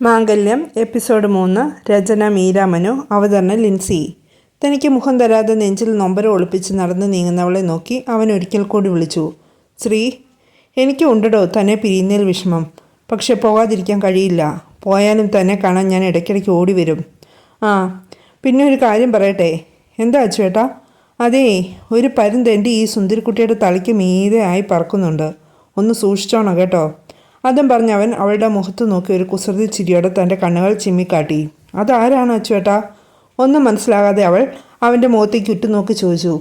മാംഗല്യം episode മൂന്ന് രചന മീരാമനു അവതരണ ലിൻസി. തനിക്ക് മുഖം തരാതെ നെഞ്ചിൽ നൊമ്പരം ഒളിപ്പിച്ച് നടന്ന് നീങ്ങുന്നവളെ നോക്കി അവൻ ഒരിക്കൽ കൂടി വിളിച്ചു. ശ്രീ എനിക്ക് ഉണ്ടടോ തന്നെ പിരിയുന്നതിൽ വിഷമം. പക്ഷെ പോകാതിരിക്കാൻ കഴിയില്ല. പോയാലും തന്നെ കാണാൻ ഞാൻ ഇടയ്ക്കിടയ്ക്ക് ഓടി വരും ആ പിന്നെ ഒരു കാര്യം പറയട്ടെ. എന്താ ചേട്ടാ അതേ ഒരു പരുന്തെന്റെ ഈ സുന്ദരിക്കുട്ടിയുടെ തലയ്ക്ക് മീതെ ആയി പറക്കുന്നുണ്ട്. ഒന്ന് സൂക്ഷിച്ചോണം കേട്ടോ. അതും പറഞ്ഞ് അവൻ അവളുടെ മുഖത്ത് നോക്കി ഒരു കുസൃതി ചിരിയോടെ തന്റെ കണ്ണുകൾ ചിമ്മിക്കാട്ടി. അതാരാണ് അച്ചുവേട്ടാ? ഒന്നും മനസ്സിലാകാതെ അവൾ അവന്റെ മുഖത്തേക്ക് ഉറ്റുനോക്കി ചോദിച്ചു.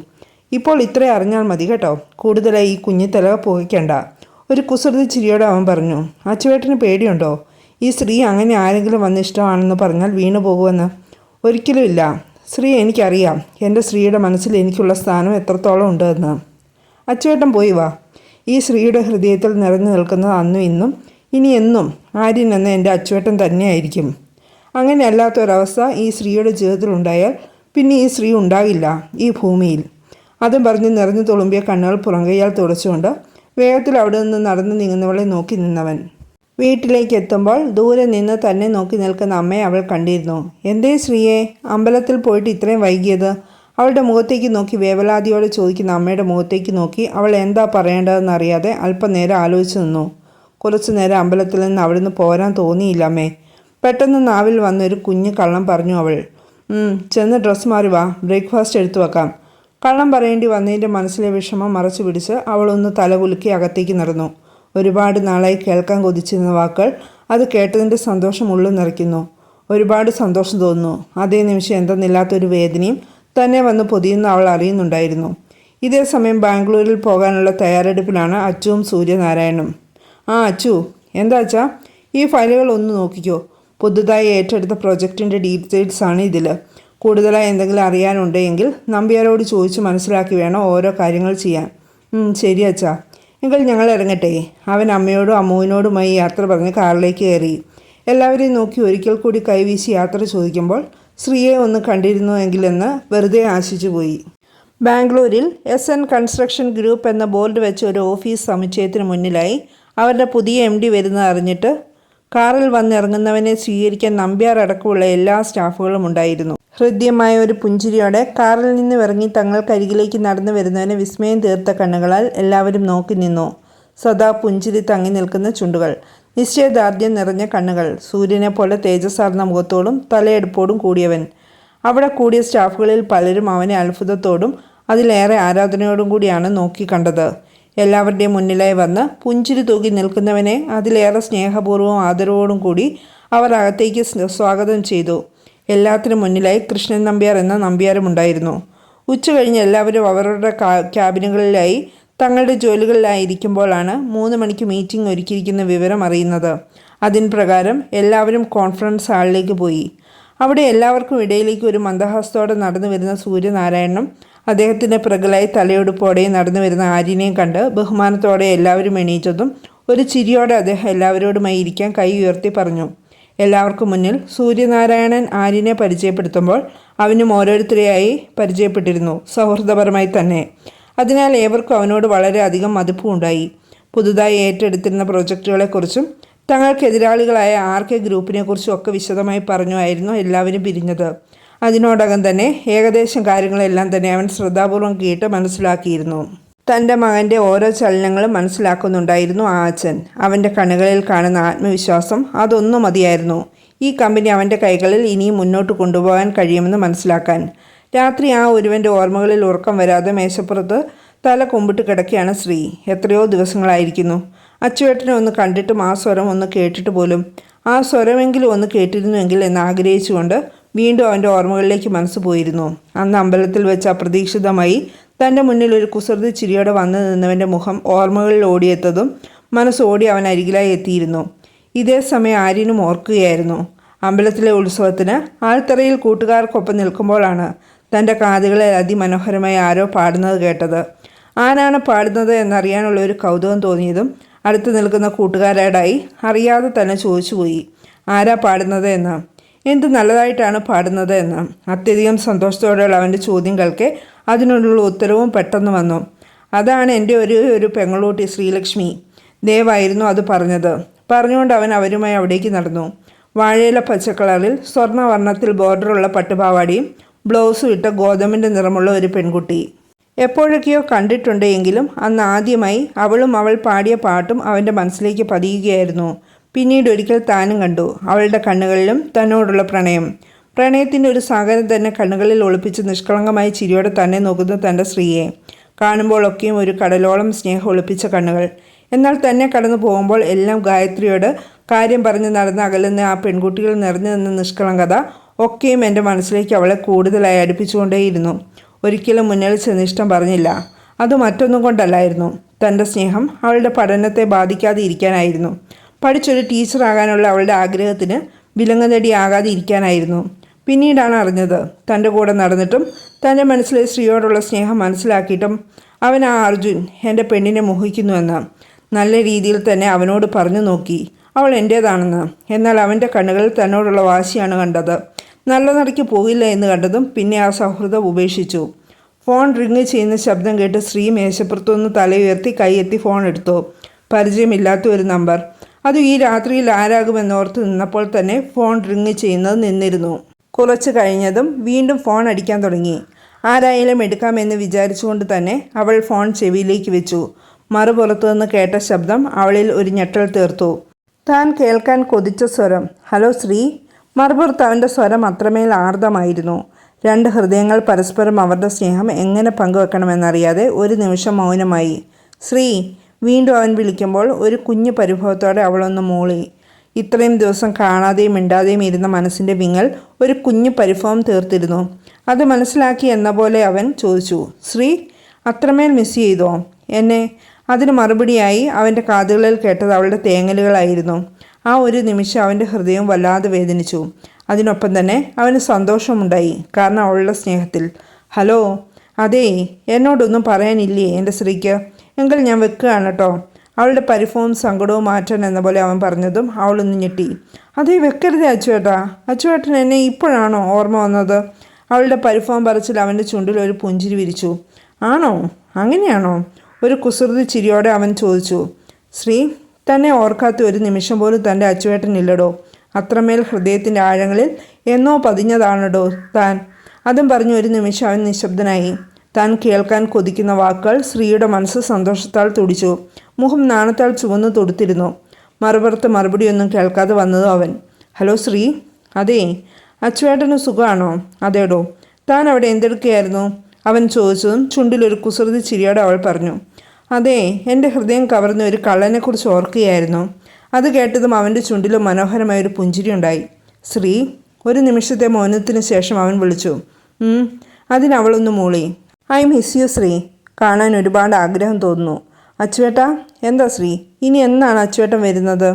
ഇപ്പോൾ ഇത്രയും അറിഞ്ഞാൽ മതി കേട്ടോ. കൂടുതലായി ഈ കുഞ്ഞു തല പുകയ്ക്കണ്ട. ഒരു കുസൃതി ചിരിയോടെ അവൻ പറഞ്ഞു. അച്ചുവേട്ടന് പേടിയുണ്ടോ? ഈ സ്ത്രീ അങ്ങനെ ആരെങ്കിലും വന്ന് ഇഷ്ടമാണെന്ന് പറഞ്ഞാൽ വീണു പോകുമെന്ന്? ഒരിക്കലും ഇല്ല. സ്ത്രീ എനിക്കറിയാം. എന്റെ സ്ത്രീയുടെ മനസ്സിൽ എനിക്കുള്ള സ്ഥാനം എത്രത്തോളം ഉണ്ടെന്ന് അച്ചുവേട്ടൻ പോയി വാ. ഈ സ്ത്രീയുടെ ഹൃദയത്തിൽ നിറഞ്ഞു നിൽക്കുന്നത് അന്നും ഇന്നും ഇനി എന്നും ആര്യൻ എന്ന എന്റെ അച്ചുവേട്ടൻ തന്നെയായിരിക്കും. അങ്ങനെ അല്ലാത്തൊരവസ്ഥ ഈ സ്ത്രീയുടെ ജീവിതത്തിൽ ഉണ്ടായാൽ പിന്നെ ഈ സ്ത്രീ ഉണ്ടാകില്ല ഈ ഭൂമിയിൽ. അതും പറഞ്ഞ് നിറഞ്ഞു തുളുമ്പിയ കണ്ണുകൾ പുറങ്കയ്യാൽ തുടച്ചുകൊണ്ട് വേഗത്തിൽ അവിടെ നിന്ന് നടന്നു നീങ്ങുന്നവളെ നോക്കി നിന്നവൻ. വീട്ടിലേക്ക് എത്തുമ്പോൾ ദൂരെ നിന്ന് തന്നെ നോക്കി നിൽക്കുന്ന അമ്മയെ അവൾ കണ്ടിരുന്നു. എന്തേ ശ്രീയെ അമ്പലത്തിൽ പോയിട്ട് ഇത്രയും വൈകിയത്? അവളുടെ മുഖത്തേക്ക് നോക്കി വേവലാതിയോടെ ചോദിക്കുന്ന അമ്മയുടെ മുഖത്തേക്ക് നോക്കി അവൾ എന്താ പറയേണ്ടതെന്ന് അറിയാതെ അല്പനേരം ആലോചിച്ചു നിന്നു. കുറച്ചു നേരം അമ്പലത്തിൽ നിന്ന് അവിടുന്ന് പോരാൻ തോന്നിയില്ല അമ്മേ. പെട്ടെന്ന് നാവിൽ വന്നൊരു കുഞ്ഞു കള്ളം പറഞ്ഞു അവൾ. "ഉം, ചെന്ന് ഡ്രസ്സ് മാറി വാ. ബ്രേക്ക്ഫാസ്റ്റ് എടുത്തു വെക്കാം. കള്ളം പറയേണ്ടി വന്നതിന്റെ മനസ്സിലെ വിഷമം മറച്ചു പിടിച്ച് അവളൊന്ന് തലകുലുക്കി അകത്തേക്ക് നടന്നു. ഒരുപാട് നാളായി കേൾക്കാൻ കൊതിച്ചിരുന്ന വാക്കുകൾ അത് കേട്ടതിന്റെ സന്തോഷം ഉള്ളു നിറയ്ക്കുന്നു. ഒരുപാട് സന്തോഷം തോന്നുന്നു. അതേ നിമിഷം എന്തെന്നില്ലാത്തൊരു വേദനയും തന്നെ വന്ന് പൊതിയുന്ന അവൾ അറിയുന്നുണ്ടായിരുന്നു. ഇതേ സമയം ബാംഗ്ലൂരിൽ പോകാനുള്ള തയ്യാറെടുപ്പിലാണ് അച്ചുവും സൂര്യനാരായണും. ആ അച്ചു എന്താ അച്ഛാ? ഈ ഫയലുകൾ ഒന്ന് നോക്കിക്കോ. പുതുതായി ഏറ്റെടുത്ത പ്രൊജക്റ്റിന്റെ ഡീറ്റെയിൽസ് ആണ് ഇതിൽ കൂടുതലായി എന്തെങ്കിലും അറിയാനുണ്ടെങ്കിൽ നമ്പ്യാരോട് ചോദിച്ച് മനസ്സിലാക്കി വേണം ഓരോ കാര്യങ്ങൾ ചെയ്യാൻ. ശരി അച്ഛാ. എങ്കിൽ ഞങ്ങൾ ഇറങ്ങട്ടെ. അവൻ അമ്മയോടും അമ്മുവിനോടുമായി യാത്ര പറഞ്ഞ് കാറിലേക്ക് കയറി. എല്ലാവരെയും നോക്കി ഒരിക്കൽ കൂടി കൈവീശി യാത്ര ചോദിക്കുമ്പോൾ ശ്രീയെ ഒന്ന് കണ്ടിരുന്നു എങ്കിലെന്ന് വെറുതെ ആശിച്ചു പോയി. ബാംഗ്ലൂരിൽ എസ് എൻ കൺസ്ട്രക്ഷൻ ഗ്രൂപ്പ് എന്ന ബോർഡ് വെച്ച ഒരു ഓഫീസ് സമുച്ചയത്തിന് മുന്നിലായി അവരുടെ പുതിയ എം ഡി വരുന്നത് അറിഞ്ഞിട്ട് കാറിൽ വന്നിറങ്ങുന്നവനെ സ്വീകരിക്കാൻ നമ്പ്യാർ അടക്കമുള്ള എല്ലാ സ്റ്റാഫുകളും ഉണ്ടായിരുന്നു. ഹൃദ്യമായ ഒരു പുഞ്ചിരിയോടെ കാറിൽ നിന്ന് ഇറങ്ങി തങ്ങൾക്കരികിലേക്ക് നടന്നു വരുന്നവനെ വിസ്മയം തീർത്ത കണ്ണുകളാൽ എല്ലാവരും നോക്കി നിന്നു. സദാ പുഞ്ചിരി തങ്ങി നിൽക്കുന്ന ചുണ്ടുകൾ. നിശ്ചയദാർഢ്യം നിറഞ്ഞ കണ്ണുകൾ സൂര്യനെ പോലെ തേജസ്സാർന്ന മുഖത്തോടും തലയെടുപ്പോടും കൂടിയവൻ. അവിടെ കൂടിയ സ്റ്റാഫുകളിൽ പലരും അവനെ അത്ഭുതത്തോടും അതിലേറെ ആരാധനയോടും കൂടിയാണ് നോക്കി കണ്ടത്. എല്ലാവരുടെയും മുന്നിലായി വന്ന് പുഞ്ചിരി തൂക്കി നിൽക്കുന്നവനെ അതിലേറെ സ്നേഹപൂർവം ആദരവോടും കൂടി അവർ അകത്തേക്ക് സ്വാഗതം ചെയ്തു. എല്ലാത്തിനും മുന്നിലായി കൃഷ്ണൻ നമ്പ്യാർ എന്ന നമ്പ്യാരും ഉണ്ടായിരുന്നു എല്ലാവരും അവരുടെ ക്യാബിനുകളിലായി തങ്ങളുടെ ജോലികളിലായിരിക്കുമ്പോഴാണ് മൂന്ന് മണിക്ക് മീറ്റിംഗ് ഒരുക്കിയിരിക്കുന്ന വിവരം അറിയുന്നത്. അതിന് പ്രകാരം എല്ലാവരും കോൺഫറൻസ് ഹാളിലേക്ക് പോയി. അവിടെ എല്ലാവർക്കും ഇടയിലേക്ക് ഒരു മന്ദഹാസത്തോടെ നടന്നു വരുന്ന സൂര്യനാരായണനും അദ്ദേഹത്തിന്റെ പ്രകലായി തലയൊടുപ്പോടെ നടന്നു വരുന്ന ആര്യനെയും കണ്ട് ബഹുമാനത്തോടെ എല്ലാവരും എണീറ്റതും ഒരു ചിരിയോടെ അദ്ദേഹം എല്ലാവരോടുമായി ഇരിക്കാൻ കൈ ഉയർത്തി പറഞ്ഞു. എല്ലാവർക്കും മുന്നിൽ സൂര്യനാരായണൻ ആര്യനെ പരിചയപ്പെടുത്തുമ്പോൾ അവനും ഓരോരുത്തരെയായി പരിചയപ്പെട്ടിരുന്നു. സൗഹൃദപരമായി തന്നെ. അതിനാൽ ഏവർക്കും അവനോട് വളരെയധികം മതിപ്പുണ്ടായി. പുതുതായി ഏറ്റെടുത്തിരുന്ന പ്രോജക്റ്റുകളെക്കുറിച്ചും തങ്ങൾക്ക് എതിരാളികളായ ആർ കെ ഗ്രൂപ്പിനെക്കുറിച്ചും ഒക്കെ വിശദമായി പറഞ്ഞുമായിരുന്നു എല്ലാവരും പിരിഞ്ഞത്. അതിനോടകം തന്നെ ഏകദേശം കാര്യങ്ങളെല്ലാം തന്നെ അവൻ ശ്രദ്ധാപൂർവം കേട്ട് മനസ്സിലാക്കിയിരുന്നു. തന്റെ മകന്റെ ഓരോ ചലനങ്ങളും മനസ്സിലാക്കുന്നുണ്ടായിരുന്നു ആ അച്ഛൻ. അവന്റെ കണ്ണുകളിൽ കാണുന്ന ആത്മവിശ്വാസം അതൊന്നും മതിയായിരുന്നു. ഈ കമ്പനി അവന്റെ കൈകളിൽ ഇനിയും മുന്നോട്ട് കൊണ്ടുപോകാൻ കഴിയുമെന്ന് മനസ്സിലാക്കാൻ. രാത്രി ആ ഒരുവന്റെ ഓർമ്മകളിൽ ഉറക്കം വരാതെ മേശപ്പുറത്ത് തല കുമ്പിട്ട് കിടക്കുകയാണ് ശ്രീ. എത്രയോ ദിവസങ്ങളായിരിക്കുന്നു. അച്ചുവേട്ടനെ ഒന്ന് കണ്ടിട്ടും ആ സ്വരം ഒന്ന് കേട്ടിട്ട് പോലും ആ സ്വരമെങ്കിലും ഒന്ന് കേട്ടിരുന്നുവെങ്കിൽ എന്ന് ആഗ്രഹിച്ചുകൊണ്ട് വീണ്ടും അവന്റെ ഓർമ്മകളിലേക്ക് മനസ്സ് പോയിരുന്നു. അന്ന് അമ്പലത്തിൽ വെച്ച് അപ്രതീക്ഷിതമായി തന്റെ മുന്നിൽ ഒരു കുസൃതി ചിരിയോടെ വന്നു നിന്നവന്റെ മുഖം ഓർമ്മകളിൽ ഓടിയെത്തതും മനസ്സോടി അവൻ അരികിലായി എത്തിയിരുന്നു. ഇതേ സമയം ആര്യനും ഓർക്കുകയായിരുന്നു. അമ്പലത്തിലെ ഉത്സവത്തിന് ആൾത്തറയിൽ കൂട്ടുകാർക്കൊപ്പം നിൽക്കുമ്പോഴാണ് തന്റെ കാതുകളിൽ അതിമനോഹരമായി ആരോ പാടുന്നത് കേട്ടത്. ആരാണ് പാടുന്നത് എന്നറിയാനുള്ള ഒരു കൗതുകം തോന്നിയതും അടുത്ത് നിൽക്കുന്ന കൂട്ടുകാരോടായി അറിയാതെ തന്നെ ചോദിച്ചുപോയി ആരാ പാടുന്നത് എന്ന്. എന്ത് നല്ലതായിട്ടാണ് പാടുന്നത് എന്ന്. അത്യധികം സന്തോഷത്തോടെയുള്ള അവന്റെ ചോദ്യം കേൾക്കെ അതിനുള്ള ഉത്തരവും പെട്ടെന്ന് വന്നു. അതാണ് എന്റെ ഒരു ഒരു പെങ്ങളൂട്ടി ശ്രീലക്ഷ്മി. ദേവായിരുന്നു അത് പറഞ്ഞത്. പറഞ്ഞുകൊണ്ട് അവൻ അവരുമായി അവിടേക്ക് നടന്നു. വാഴയില പച്ചക്കളറിൽ സ്വർണവർണത്തിൽ ബോർഡറുള്ള പട്ടുപാവാടിയും ബ്ലൗസും ഇട്ട ഗോതമ്പിന്റെ നിറമുള്ള ഒരു പെൺകുട്ടി. എപ്പോഴൊക്കെയോ കണ്ടിട്ടുണ്ട് എങ്കിലും അന്ന് ആദ്യമായി അവളും അവൾ പാടിയ പാട്ടും അവന്റെ മനസ്സിലേക്ക് പതിയുകയായിരുന്നു. പിന്നീട് ഒരിക്കൽ താനും കണ്ടു. അവളുടെ കണ്ണുകളിലും തന്നോടുള്ള പ്രണയം. പ്രണയത്തിന്റെ ഒരു സാഗരം തന്നെ കണ്ണുകളിൽ ഒളിപ്പിച്ച് നിഷ്കളങ്കമായ ചിരിയോടെ തന്നെ നോക്കുന്ന തന്റെ സ്ത്രീയെ. കാണുമ്പോഴൊക്കെയും ഒരു കടലോളം സ്നേഹം ഒളിപ്പിച്ച കണ്ണുകൾ. എന്നാൽ തന്നെ കടന്നു പോകുമ്പോൾ എല്ലാം ഗായത്രിയോട് കാര്യം പറഞ്ഞ് നടന്ന് അകലുന്ന ആ പെൺകുട്ടികൾ നിറഞ്ഞു നിന്ന നിഷ്കളങ്കത ഒക്കെയും എന്റെ മനസ്സിലേക്ക് അവളെ കൂടുതലായി അടുപ്പിച്ചുകൊണ്ടേയിരുന്നു. ഒരിക്കലും മുന്നിൽ ചെന്ന് ഇഷ്ടം പറഞ്ഞില്ല. അത് മറ്റൊന്നും കൊണ്ടല്ലായിരുന്നു. തന്റെ സ്നേഹം അവളുടെ പഠനത്തെ ബാധിക്കാതെ ഇരിക്കാനായിരുന്നു. പഠിച്ചൊരു ടീച്ചറാകാനുള്ള അവളുടെ ആഗ്രഹത്തിന് വിലങ്ങുനടിയാകാതെ ഇരിക്കാനായിരുന്നു. പിന്നീടാണ് അറിഞ്ഞത് തന്റെ കൂടെ നടന്നിട്ടും തന്റെ മനസ്സിലെ സ്ത്രീയോടുള്ള സ്നേഹം മനസ്സിലാക്കിയിട്ടും അവൻ ആ അർജുൻ എന്റെ പെണ്ണിനെ മോഹിക്കുന്നുവെന്ന്. നല്ല രീതിയിൽ തന്നെ അവനോട് പറഞ്ഞു നോക്കി. അവൾ എന്റേതാണെന്ന്. എന്നാൽ അവന്റെ കണ്ണുകളിൽ തന്നോടുള്ള വാശിയാണ് കണ്ടത്. നല്ല നടക്ക് പോകില്ല എന്ന് കണ്ടതും പിന്നെ ആ സൗഹൃദം ഉപേക്ഷിച്ചു. ഫോൺ റിങ് ചെയ്യുന്ന ശബ്ദം കേട്ട് സ്ത്രീ മേശപ്പുറത്തുനിന്ന് തലയുയർത്തി കൈയെത്തി ഫോൺ എടുത്തു. പരിചയമില്ലാത്ത ഒരു നമ്പർ. അത് ഈ രാത്രിയിൽ ആരാകുമെന്നോർത്ത് നിന്നപ്പോൾ തന്നെ ഫോൺ റിങ് ചെയ്യുന്നത് നിന്നിരുന്നു. കുറച്ച് കഴിഞ്ഞതും വീണ്ടും ഫോൺ അടിക്കാൻ തുടങ്ങി. ആരായാലും എടുക്കാമെന്ന് വിചാരിച്ചുകൊണ്ട് തന്നെ അവൾ ഫോൺ ചെവിയിലേക്ക് വെച്ചു. മറുപുറത്തു നിന്ന് കേട്ട ശബ്ദം അവളിൽ ഒരു ഞെട്ടൽ തീർത്തു. താൻ കേൾക്കാൻ കൊതിച്ച സ്വരം. ഹലോ ശ്രീ മറുപുറത്ത് അവന്റെ സ്വരം അത്രമേൽ ആർദ്രമായിരുന്നു. രണ്ട് ഹൃദയങ്ങൾ പരസ്പരം അവരുടെ സ്നേഹം എങ്ങനെ പങ്കുവെക്കണമെന്നറിയാതെ ഒരു നിമിഷം മൗനമായി. ശ്രീ വീണ്ടും അവൻ വിളിക്കുമ്പോൾ ഒരു കുഞ്ഞു പരിഭവത്തോടെ അവളൊന്ന് മൂളി. ഇത്രയും ദിവസം കാണാതെയും മിണ്ടാതെയും ഇരുന്ന മനസ്സിന്റെ വിങ്ങൽ ഒരു കുഞ്ഞു പരിഭവം തീർത്തിരുന്നു. അത് മനസ്സിലാക്കി എന്ന പോലെ അവൻ ചോദിച്ചു ശ്രീ അത്രമേൽ മിസ് ചെയ്തോ? എന്നെ? അതിന് മറുപടിയായി അവന്റെ കാതുകളിൽ കേട്ടത് അവളുടെ തേങ്ങലുകളായിരുന്നു. ആ ഒരു നിമിഷം അവന്റെ ഹൃദയം വല്ലാതെ വേദനിച്ചു. അതിനൊപ്പം തന്നെ അവന് സന്തോഷമുണ്ടായി കാരണം അവളുടെ സ്നേഹത്തിൽ. ഹലോ അതേ എന്നോടൊന്നും പറയാനില്ലേ എന്റെ സ്ത്രീക്ക്? എങ്കിൽ ഞാൻ വെക്കുകയാണ് കേട്ടോ അവളുടെ പരിഭവവും സങ്കടവും മാറ്റാൻ എന്ന പോലെ അവൻ പറഞ്ഞതും അവളൊന്ന് ഞെട്ടി. അതേ വെക്കരുതേ അച്ചുവേട്ടാ. അച്ചുവേട്ടൻ എന്നെ ഇപ്പോഴാണോ ഓർമ്മ വന്നത്? അവളുടെ പരിഭവം പറച്ചിൽ അവന്റെ ചുണ്ടിൽ ഒരു പുഞ്ചിരി വിരിച്ചു. ആണോ? അങ്ങനെയാണോ? ഒരു കുസൃതി ചിരിയോടെ അവൻ ചോദിച്ചു. ശ്രീ തന്നെ ഓർക്കാത്ത ഒരു നിമിഷം പോലും തന്റെ അച്ചുവേട്ടനില്ലടോ അത്രമേൽ ഹൃദയത്തിന്റെ ആഴങ്ങളിൽ എന്നോ പതിഞ്ഞതാണടോ താൻ. അതും പറഞ്ഞു ഒരു നിമിഷം അവൻ നിശബ്ദനായി. താൻ കേൾക്കാൻ കൊതിക്കുന്ന വാക്കുകൾ ശ്രീയുടെ മനസ്സ് സന്തോഷത്താൽ തുടിച്ചു. മുഖം നാണത്താൽ ചുവന്നു തൊടുത്തിരുന്നു. മറുപുറത്ത് മറുപടിയൊന്നും കേൾക്കാതെ വന്നതോ അവൻ. ഹലോ ശ്രീ അതേ അച്ചുവേട്ടന് സുഖമാണോ അതേടോ. താൻ അവിടെ എന്തെടുക്കുകയായിരുന്നു? അവൻ ചോദിച്ചതും ചുണ്ടിലൊരു കുസൃതി ചിരിയോടെ അവൾ പറഞ്ഞു. അതെ എന്റെ ഹൃദയം കവർന്ന ഒരു കള്ളനെക്കുറിച്ച് ഓർക്കുകയായിരുന്നു. അത് കേട്ടതും അവന്റെ ചുണ്ടിലും മനോഹരമായ ഒരു പുഞ്ചിരി ഉണ്ടായി. ശ്രീ ഒരു നിമിഷത്തെ മൗനത്തിന് ശേഷം അവൻ വിളിച്ചു. അതിനവളൊന്ന് മൂളി. I miss you Sree. കാണാൻ ഒരുപാട് ആഗ്രഹം തോന്നുന്നു. അച്ചുവേട്ട എന്താ ശ്രീ? ഇനി എന്നാണ് അച്ചുവേട്ടൻ വരുന്നത്?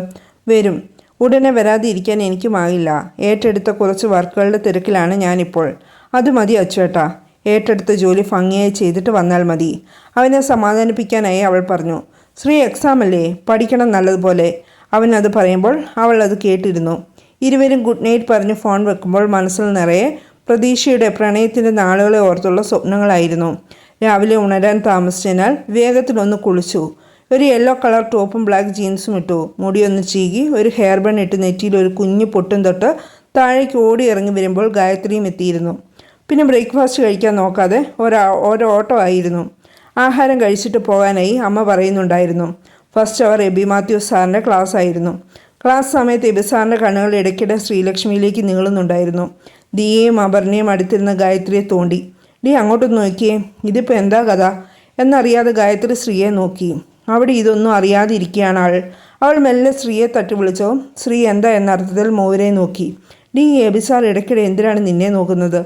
വരും. ഉടനെ വരാതിരിക്കാൻ എനിക്കുമാകില്ല ഏറ്റെടുത്ത കുറച്ച് വർക്കുകളുടെ തിരക്കിലാണ് ഞാനിപ്പോൾ. അത് മതി അച്ചുവേട്ട. ഏറ്റെടുത്ത ജോലി ഭംഗിയായി ചെയ്തിട്ട് വന്നാൽ മതി. അവനെ സമാധാനിപ്പിക്കാനായി അവൾ പറഞ്ഞു ശ്രീ എക്സാം അല്ലേ? പഠിക്കണം നല്ലതുപോലെ. അവൻ അത് പറയുമ്പോൾ അവൾ അത് കേട്ടിരുന്നു. ഇരുവരും ഗുഡ് നൈറ്റ് പറഞ്ഞ് ഫോൺ വെക്കുമ്പോൾ മനസ്സിൽ നിറയെ പ്രതീക്ഷയുടെ പ്രണയത്തിന്റെ നാളുകളെ ഓർത്തുള്ള സ്വപ്നങ്ങളായിരുന്നു. രാവിലെ ഉണരാൻ താമസിച്ചതിനാൽ വേഗത്തിലൊന്ന് കുളിച്ചു. ഒരു യെല്ലോ കളർ ടോപ്പും ബ്ലാക്ക് ജീൻസും ഇട്ടു. മുടിയൊന്ന് ചീകി ഒരു ഹെയർ ബൺ ഇട്ട് നെറ്റിയിൽ ഒരു കുഞ്ഞു പൊട്ടും തൊട്ട് താഴേക്ക് ഓടി ഇറങ്ങി വരുമ്പോൾ ഗായത്രിയും എത്തിയിരുന്നു. പിന്നെ ബ്രേക്ക്ഫാസ്റ്റ് കഴിക്കാൻ നോക്കാതെ ഒരാ ഓരോ ഓട്ടോ ആയിരുന്നു ആഹാരം കഴിച്ചിട്ട് പോകാനായി അമ്മ പറയുന്നുണ്ടായിരുന്നു. ഫസ്റ്റ് അവർ എബി മാത്യു സാറിന്റെ ക്ലാസ് ആയിരുന്നു. ക്ലാസ് സമയത്ത് എബി സാറിന്റെ കണ്ണുകൾ ഇടയ്ക്കിടെ ശ്രീലക്ഷ്മിയിലേക്ക് നീളുന്നുണ്ടായിരുന്നു. ദിയേയും അപർണയും അടുത്തിരുന്ന ഗായത്രിയെ തോണ്ടി. ഡി അങ്ങോട്ടൊന്ന് നോക്കിയേ. ഇതിപ്പോൾ എന്താ കഥ? എന്നറിയാതെ ഗായത്രി ശ്രീയെ നോക്കി. അവിടെ ഇതൊന്നും അറിയാതെ ഇരിക്കുകയാണ് ആൾ. അവൾ മെല്ലെ ശ്രീയെ തട്ടി വിളിച്ചോ. ശ്രീ എന്താ? എന്ന അർത്ഥത്തിൽ നോക്കി. ഡി എബിസാർ ഇടയ്ക്കിടെ എന്തിനാണ് നിന്നെ നോക്കുന്നത്?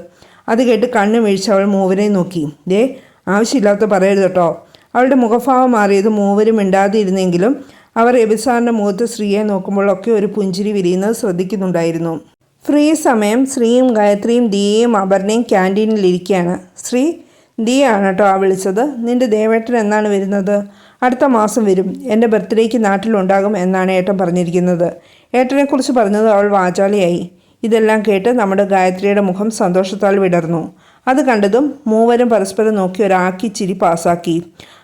അത് കേട്ട് കണ്ണു വീഴ്ച അവൾ മൂവരെ നോക്കി. ദേ ആവശ്യമില്ലാത്ത പറയരുത് കേട്ടോ. അവളുടെ മുഖഭാവം മാറിയത് മൂവരും മിണ്ടാതിരുന്നെങ്കിലും അവർ എബിസാറിന്റെ മുഖത്ത് സ്ത്രീയെ നോക്കുമ്പോഴൊക്കെ ഒരു പുഞ്ചിരി വിരിയുന്നത് ശ്രദ്ധിക്കുന്നുണ്ടായിരുന്നു. ഫ്രീ സമയം ശ്രീയും ഗായത്രിയും ദിയയും അപർണയും ക്യാന്റീനിലിരിക്കുകയാണ് ശ്രീ ദിയ ആണ് കേട്ടോ ആ വിളിച്ചത്. നിന്റെ ദേവേട്ടൻ എന്നാണ് വരുന്നത്? അടുത്ത മാസം വരും. എന്റെ ബർത്ത്ഡേക്ക് നാട്ടിലുണ്ടാകും എന്നാണ് ഏട്ടൻ പറഞ്ഞിരിക്കുന്നത്. ഏട്ടനെക്കുറിച്ച് പറഞ്ഞത് അവൾ വാചാലിയായി. ഇതെല്ലാം കേട്ട് നമ്മുടെ ഗായത്രിയുടെ മുഖം സന്തോഷത്താൽ വിടർന്നു. അത് കണ്ടതും മൂവരും പരസ്പരം നോക്കി ഒരാക്കി ചിരി പാസാക്കി.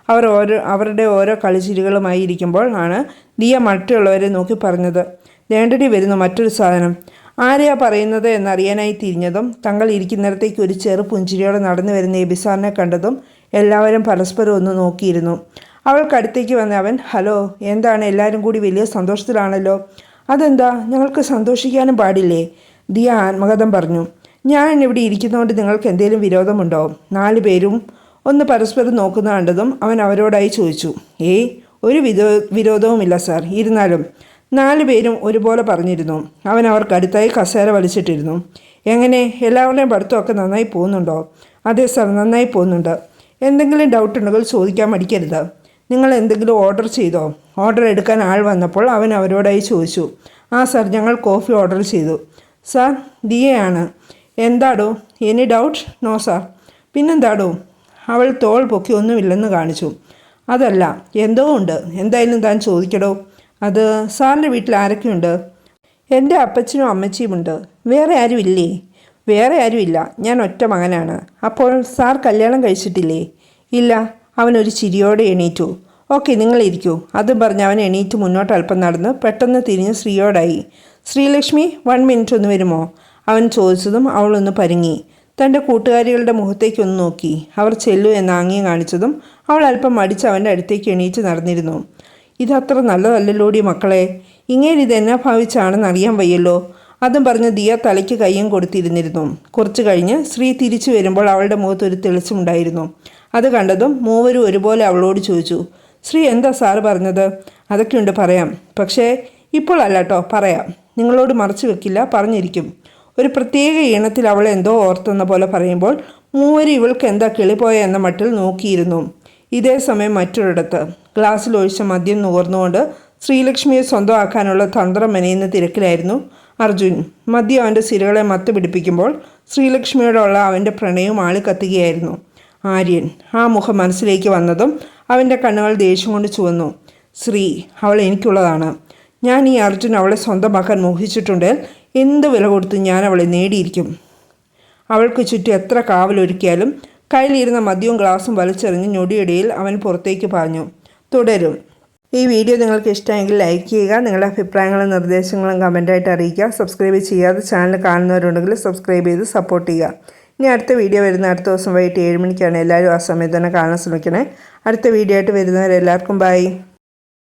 അവർ ഓരോ അവരുടെ ഓരോ കളിച്ചിരികളുമായി ഇരിക്കുമ്പോൾ ആണ് ദിയ മറ്റുള്ളവരെ നോക്കി പറഞ്ഞത്. വേണ്ടടി വരുന്നു മറ്റൊരു സാധനം. ആരെയാ പറയുന്നത് എന്നറിയാനായി തിരിഞ്ഞതും തങ്ങൾ ഇരിക്കുന്നിടത്തേക്ക് ഒരു ചെറു പുഞ്ചിരിയോടെ നടന്നു വരുന്ന എബിസാറിനെ കണ്ടതും എല്ലാവരും പരസ്പരം ഒന്ന് നോക്കിയിരുന്നു. അവൾക്കടുത്തേക്ക് വന്ന അവൻ ഹലോ എന്താണ്? എല്ലാവരും കൂടി വലിയ സന്തോഷത്തിലാണല്ലോ. അതെന്താ? ഞങ്ങൾക്ക് സന്തോഷിക്കാനും പാടില്ലേ? ദിയ ആത്മകഥം പറഞ്ഞു. ഞാൻ ഇവിടെ ഇരിക്കുന്നതുകൊണ്ട് നിങ്ങൾക്ക് എന്തെങ്കിലും വിരോധമുണ്ടോ? നാല് പേരും ഒന്ന് പരസ്പരം നോക്കുന്ന കണ്ടതും അവൻ അവരോടായി ചോദിച്ചു. ഏയ് ഒരു വിരോ വിരോധവുമില്ല സാർ. ഇരുന്നാലും നാല് പേരും ഒരുപോലെ പറഞ്ഞിരുന്നു. അവൻ അവർക്കടുത്തായി കസേര വലിച്ചിട്ടിരുന്നു. എങ്ങനെ? എല്ലാവരുടെയും പഠിത്തമൊക്കെ നന്നായി പോകുന്നുണ്ടോ? അതെ സാർ നന്നായി പോകുന്നുണ്ട്. എന്തെങ്കിലും ഡൗട്ട് ഉണ്ടെങ്കിൽ ചോദിക്കാൻ മടിക്കരുത്. നിങ്ങൾ എന്തെങ്കിലും ഓർഡർ ചെയ്തോ? ഓർഡർ എടുക്കാൻ ആൾ വന്നപ്പോൾ അവൻ അവരോടായി ചോദിച്ചു. ആ സാർ ഞങ്ങൾ കോഫി ഓർഡർ ചെയ്തു. സാർ ദിയയാണ്. എന്താടോ? Any doubt? No sir. പിന്നെന്താടോ? അവൾ തോൾ പൊക്കി ഒന്നുമില്ലെന്ന് കാണിച്ചു. അതല്ല എന്തോ ഉണ്ട്. എന്തായാലും താൻ ചോദിക്കടോ. അത് സാറിന്റെ വീട്ടിൽ ആരൊക്കെയുണ്ട്? എന്റെ അപ്പച്ചനും അമ്മച്ചിയുമുണ്ട് വേറെ ആരും ഇല്ലേ വേറെ ആരുമില്ല. ഞാൻ ഒറ്റ മകനാണ്. അപ്പോൾ സാർ കല്യാണം കഴിച്ചിട്ടില്ലേ? ഇല്ല. അവനൊരു ചിരിയോടെ എണീറ്റു. ഓക്കെ നിങ്ങൾ ഇരിക്കൂ അതും പറഞ്ഞ് അവൻ എണീറ്റ് മുന്നോട്ട് അല്പം നടന്ന്. പെട്ടെന്ന് തിരിഞ്ഞ് ശ്രീയോടായി ശ്രീലക്ഷ്മി വൺ മിനിറ്റ് ഒന്ന് വരുമോ? അവൻ ചോദിച്ചതും അവളൊന്ന് പരുങ്ങി. തന്റെ കൂട്ടുകാരികളുടെ മുഖത്തേക്കൊന്ന് നോക്കി. അവർ ചെല്ലു എന്ന് ആംഗ്യം കാണിച്ചതും അവൾ അല്പം മടിച്ച് അവന്റെ അടുത്തേക്ക് എണീറ്റ് നടന്നിരുന്നു. ഇതത്ര നല്ലതല്ലല്ലോടി മക്കളെ. ഇങ്ങനെ ഇതെന്നാ ഭാവിച്ചാണെന്ന് അറിയാൻ വയ്യല്ലോ. അതും പറഞ്ഞ് ദിയ തലയ്ക്ക് കയ്യും കൊടുത്തിരുന്നിരുന്നു. കുറച്ചു കഴിഞ്ഞ് ശ്രീ തിരിച്ചു വരുമ്പോൾ അവളുടെ മുഖത്ത് ഒരു തെളിച്ചമുണ്ടായിരുന്നു. അത് കണ്ടതും മൂവരും ഒരുപോലെ അവളോട് ചോദിച്ചു ശ്രീ എന്താ സാറ് പറഞ്ഞത്? അതൊക്കെയുണ്ട് പറയാം. പക്ഷേ ഇപ്പോൾ അല്ല കേട്ടോ പറയാം. നിങ്ങളോട് മറച്ചു വെക്കില്ല പറഞ്ഞിരിക്കും. ഒരു പ്രത്യേക ഈണത്തിൽ അവൾ എന്തോ ഓർത്തെന്ന പോലെ പറയുമ്പോൾ മൂവരും ഇവൾക്ക് എന്താ കിളിപ്പോയ എന്ന മട്ടിൽ നോക്കിയിരുന്നു. ഇതേ സമയം മറ്റൊരിടത്ത്. ഗ്ലാസ്സിൽ ഒഴിച്ച മദ്യം നുകർന്നുകൊണ്ട് ശ്രീലക്ഷ്മിയെ സ്വന്തമാക്കാനുള്ള തന്ത്രം മെനയുന്ന തിരക്കിലായിരുന്നു അർജുൻ. മദ്യം അവന്റെ സിരകളെ മത്ത് പിടിപ്പിക്കുമ്പോൾ ശ്രീലക്ഷ്മിയോടുള്ള അവന്റെ പ്രണയം ആളി കത്തുകയായിരുന്നു ആര്യൻ. ആ മുഖം മനസ്സിലേക്ക് വന്നതും അവന്റെ കണ്ണുകൾ ദേഷ്യം കൊണ്ട് ചുവന്നു. ശ്രീ അവൾ എനിക്കുള്ളതാണ്. ഞാൻ ഈ അർജുൻ അവളെ സ്വന്തമാക്കാൻ മോഹിച്ചിട്ടുണ്ട്. എന്ത് വില കൊടുത്ത് ഞാൻ അവളെ നേടിയിരിക്കും? അവൾക്ക് ചുറ്റും എത്ര കാവലൊരുക്കിയാലും കയ്യിലിരുന്ന മദ്യവും ഗ്ലാസും വലിച്ചെറിഞ്ഞ് ഞൊടിയിടയിൽ അവൻ പുറത്തേക്ക് പറഞ്ഞു തുടരും. ഈ വീഡിയോ നിങ്ങൾക്ക് ഇഷ്ടമെങ്കിൽ ലൈക്ക് ചെയ്യുക നിങ്ങളുടെ അഭിപ്രായങ്ങളും നിർദ്ദേശങ്ങളും കമന്റായിട്ട് അറിയിക്കുക. സബ്സ്ക്രൈബ് ചെയ്യാതെ ചാനൽ കാണുന്നവരുണ്ടെങ്കിൽ സബ്സ്ക്രൈബ് ചെയ്ത് സപ്പോർട്ട് ചെയ്യുക. ഇനി അടുത്ത വീഡിയോ വരുന്ന അടുത്ത ദിവസം വൈകിട്ട് ഏഴ് മണിക്കാണ്. എല്ലാവരും ആ സമയത്ത് തന്നെ കാണാൻ ശ്രമിക്കണേ. അടുത്ത വീഡിയോ ആയിട്ട് വരുന്നവരെല്ലാവർക്കും ബൈ